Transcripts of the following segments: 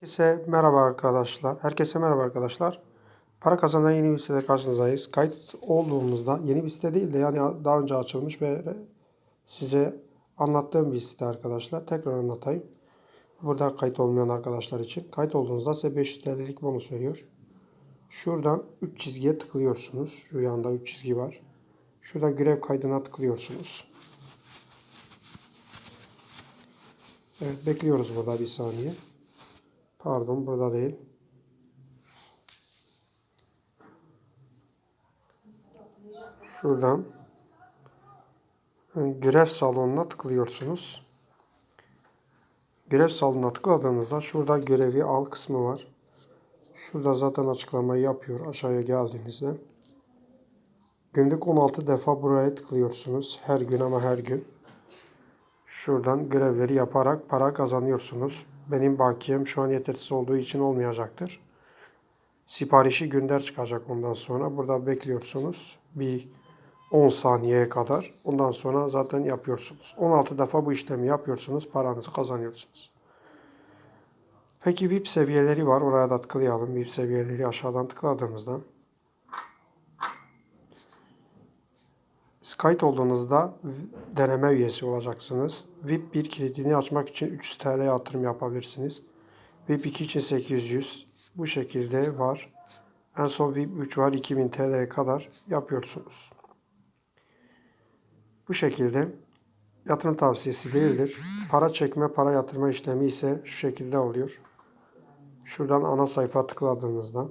Herkese merhaba arkadaşlar. Herkese merhaba arkadaşlar. Para kazanan yeni bir sitede karşınızdayız. Kayıt olduğumuzda yeni bir site değil de yani daha önce açılmış ve size anlattığım bir site arkadaşlar. Tekrar anlatayım. Burada kayıt olmayan arkadaşlar için. Kayıt olduğunuzda size 500 TL'lik bonus veriyor. Şuradan 3 çizgiye tıklıyorsunuz. Şu yanda 3 çizgi var. Şurada görev kaydına tıklıyorsunuz. Evet bekliyoruz burada bir saniye. Pardon burada değil. Şuradan e, görev salonuna tıklıyorsunuz. Görev salonuna tıkladığınızda şurada görevi al kısmı var. Şurada zaten açıklamayı yapıyor aşağıya geldiğinizde. Günlük 16 defa buraya tıklıyorsunuz. Her gün ama her gün. Şuradan görevleri yaparak para kazanıyorsunuz. Benim bakiyem şu an yetersiz olduğu için olmayacaktır. Siparişi gönder çıkacak ondan sonra. Burada bekliyorsunuz. Bir 10 saniyeye kadar. Ondan sonra zaten yapıyorsunuz. 16 defa bu işlemi yapıyorsunuz. Paranızı kazanıyorsunuz. Peki VIP seviyeleri var. Oraya da tıklayalım. VIP seviyeleri aşağıdan tıkladığımızda. Kayıt olduğunuzda deneme üyesi olacaksınız. VIP 1 kilidini açmak için 300 TL yatırım yapabilirsiniz. VIP 2 için 800. Bu şekilde var. En son VIP 3 var 2000 TL'ye kadar yapıyorsunuz. Bu şekilde yatırım tavsiyesi değildir. Para çekme, para yatırma işlemi ise şu şekilde oluyor. Şuradan ana sayfa tıkladığınızda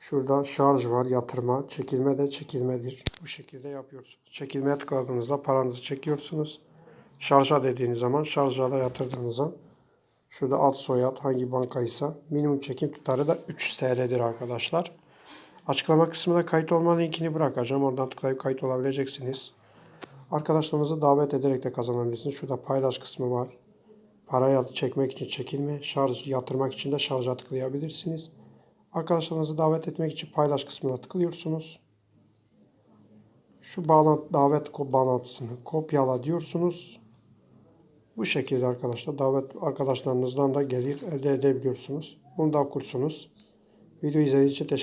Şurada şarj var, yatırma, çekilme de çekilmedir. Bu şekilde yapıyorsunuz. Çekilmeye tıkladığınızda paranızı çekiyorsunuz. Şarja dediğiniz zaman şarja da yatırdığınızda şurada alt soyad hangi bankaysa minimum çekim tutarı da 300 TL'dir arkadaşlar. Açıklama kısmına kayıt olma linkini bırakacağım. Oradan tıklayıp kayıt olabileceksiniz. Arkadaşlarınızı davet ederek de kazanabilirsiniz. Şurada paylaş kısmı var. Parayı çekmek için çekilme, şarj yatırmak için de şarja tıklayabilirsiniz. Arkadaşlarınızı davet etmek için paylaş kısmına tıklıyorsunuz. Şu bağlantı, davet bağlantısını kopyala diyorsunuz. Bu şekilde arkadaşlar davet arkadaşlarınızdan da gelir elde edebiliyorsunuz. Bunu da okursunuz. Video izlediğiniz için teşekkür